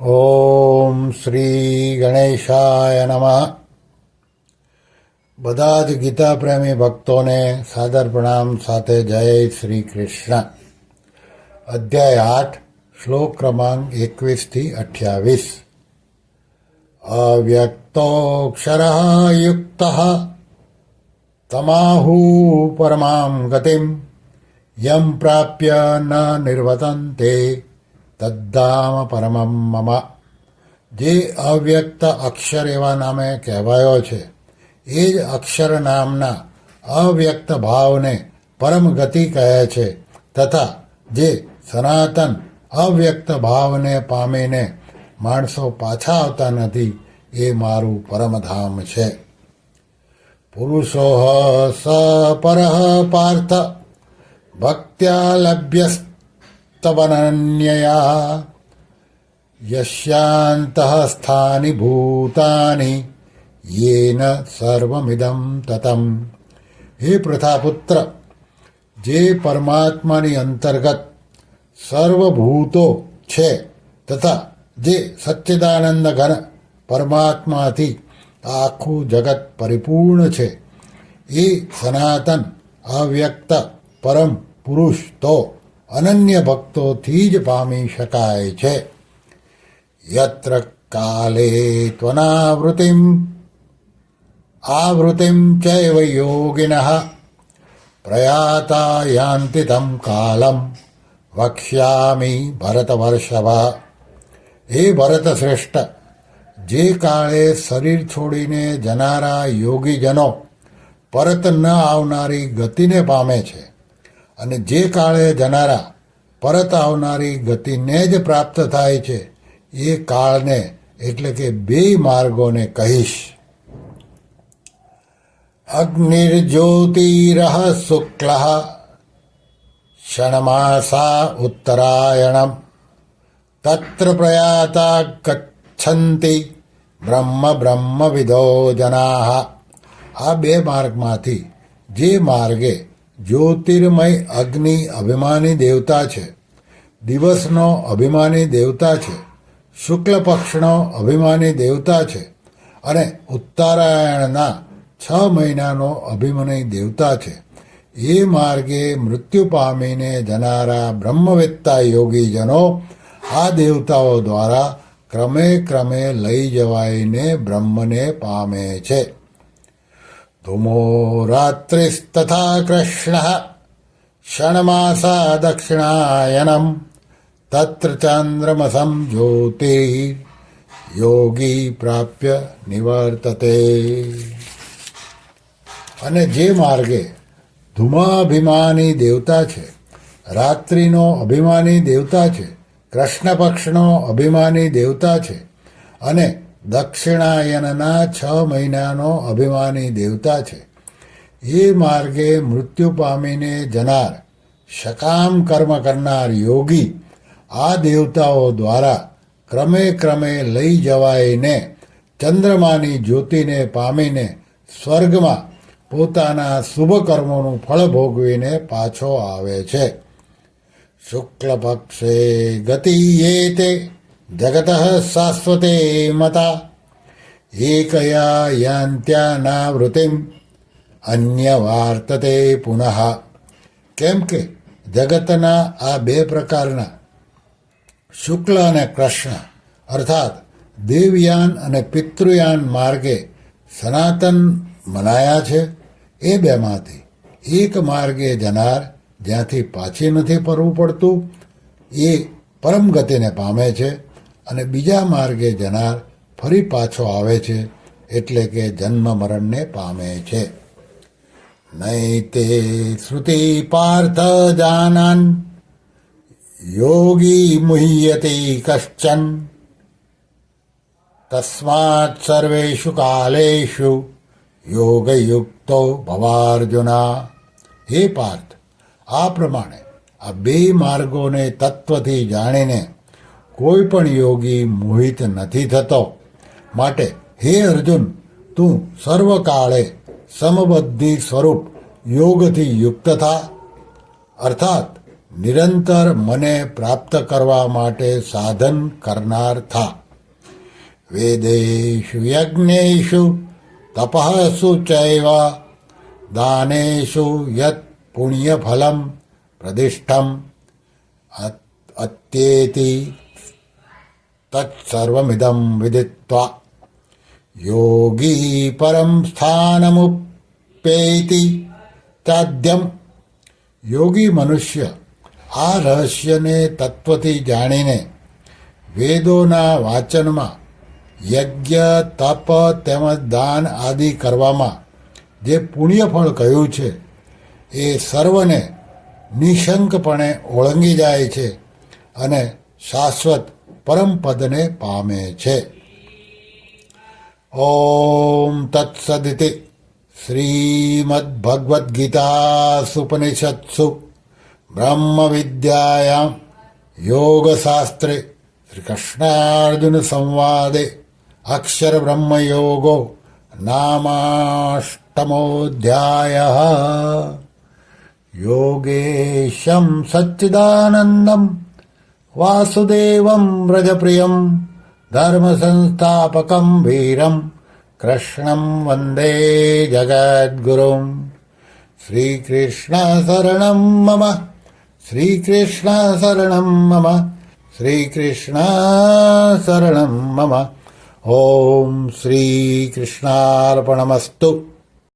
ઓમ શ્રી ગણેશાય નમઃ બધા જ ગીતા પ્રેમી ભક્તોને સાદર પ્રણામ સાથે જય શ્રી કૃષ્ણ અધ્યાય આઠ શ્લોક ક્રમાંક એકવીસથી અઠ્યાવીસ અવ્યક્તોક્ષર યુક્ત તમાહુ પરમામ ગતિમ યમ પ્રાપ્ય ન નિર્વતંતે તદ્ધામ પરમમ મમ જે અવ્યક્ત અક્ષર એવા નામે કહેવાયો છે એ જ અક્ષર નામના અવ્યક્ત ભાવને પરમ ગતિ કહે છે તથા જે સનાતન અવ્યક્ત ભાવને પામીને માણસો પાછા આવતા નથી એ મારું પરમધામ છે પુરુષો સ પર પાર્થ ભક્ત્યા લભ્યસ્તવનન્યયા यस्यान्तः स्थानि भूतानि, येन સર્વમિદં તતમ હે પ્રથાપુત્ર જે પરમાત્માની અંતર્ગત સર્વભૂતો છે તથા જે સચ્ચિદાનંદ ઘન પરમાત્માથી આખું જગત પરિપૂર્ણ છે એ સનાતન અવ્યક્ત પરમ પુરુષ તો અનન્ય ભક્તોથી જ પામી શકાય છે યત્ર કાલે ત્વનાવૃત્તિમ આવૃત્તિમ ચૈવ યોગિન પ્રયાતા યાંતિ તમ કાલમ વક્ષ્યામી ભરતવર્ષભ હે ભરત શ્રેષ્ઠ જે કાળે શરીર છોડીને જનારા યોગીજનો પરત ન આવનારી ગતિને પામે છે અને જે કાળે જનારા પરત આવનારી ગતિને જ પ્રાપ્ત થાય છે, એ કાળને એટલે કે બે માર્ગોને કહીશ. અગ્નિર્જ્યોતિર શુક્લ ષણમાસા ઉત્તરાયણ તત્ર પ્રયાતા ગચ્છંતિ બ્રહ્મ બ્રહ્મવિદો જના. આ બે માર્ગમાંથી જે માર્ગે જ્યોતિર્મય અગ્નિ અભિમાની દેવતા છે. દિવસનો અભિમાની દેવતા છે. શુક્લ પક્ષનો અભિમાની દેવતા છે. અને ઉત્તરાયણના છ મહિનાનો અભિમાની દેવતા છે. એ માર્ગે મૃત્યુ પામીને જનારા બ્રહ્મવેત્તા યોગીજનો આ દેવતાઓ દ્વારા ક્રમે ક્રમે લઈ જવાઈને બ્રહ્મને પામે છે. ધૂમો रात्रिस्तथा કૃષ્ણ ષણમાસા तत्र ચાંદ્રમસમ જ્યોતિ યોગી પ્રાપ્ય નિવર્તતે અને જે માર્ગે ધુમાભિમાની દેવતા છે, રાત્રિનો અભિમાની દેવતા છે કૃષ્ણ પક્ષનો અભિમાની દેવતા છે, અને દક્ષિણાયનના છ મહિનાનો અભિમાની દેવતા છે. એ માર્ગે મૃત્યુ પામીને જનાર, સકામ કર્મ કરનાર યોગી આ દેવતાઓ દ્વારા ક્રમે ક્રમે લઈ જવાઈને ચંદ્રમાની જ્યોતિને પામીને સ્વર્ગમાં પોતાના શુભ કર્મોનું ફળ ભોગવીને પાછો આવે છે. શુક્લ પક્ષે ગતિયેતે જગત શાશ્વતે મતા એકયા યાન્ત્યાનાવૃત્તિમ અન્ય વાર્તતે પુનઃ કેમ કે જગતના આ બે પ્રકારના શુક્લ અને કૃષ્ણ અર્થાત દેવયાન અને પિતૃયાન માર્ગે સનાતન મનાયા છે એ બેમાંથી એક માર્ગે જનાર જ્યાંથી પાછી નથી ફરવું પડતું એ પરમ ગતિને પામે છે અને બીજા માર્ગે જનાર ફરી પાછો આવે છે, એટલે કે જન્મ મરણને પામે છે. નૈતે શ્રુતિ પાર્થ જાનન, યોગી મુહ્યતે કશ્ચન. તસ્માત સર્વેશુ કાલેશુ યોગયુક્તો ભવાર્જુના. હે પાર્થ, આ પ્રમાણે આ બે માર્ગોને તત્વથી જાણીને કોઈ પણ યોગી મોહિત નથી થતો માટે હે અર્જુન તું સર્વકાળે સમબુદ્ધિ સ્વરૂપ યોગથી યુક્ત થા અર્થાત નિરંતર મને પ્રાપ્ત કરવા માટે સાધન કરનાર થા વેદેષુ યજ્ઞેષુ તપઃસુ ચૈવ દાનેષુ યત પુણ્યફલમ પ્રદિષ્ઠમ અત- અત્યેતિ તત્સર્વમિદં વિદિત્વા યોગી પરમ સ્થાનમુપેતિ ચાદ્યમ યોગી મનુષ્ય આ રહસ્યને તત્વથી જાણીને વેદોના વાચનમાં યજ્ઞ તપ તેમજ દાન આદિ કરવામાં જે પુણ્યફળ કહ્યું છે, એ સર્વને નિશંકપણે ઓળંગી જાય છે અને શાશ્વત પરમપદને પામે છે ઓમ તત્સદિતિ શ્રીમદ્ભગવદ્ગીતાસુપનિષત્સુ બ્રહ્મવિદ્યાયામ યોગશાસ્ત્રે શ્રીકૃષ્ણાર્જુન સંવાદે અક્ષર બ્રહ્મયોગો નામાષ્ટમોધ્યાય वासुदेवं व्रजप्रियम् धर्मसंस्थापकम् वीरम् कृष्णम् वन्दे जगद्गुरुम्। श्रीकृष्णशरणं मम श्रीकृष्णशरणम् मम श्रीकृष्णाशरणम् मम। ॐ श्रीकृष्णार्पणमस्तु।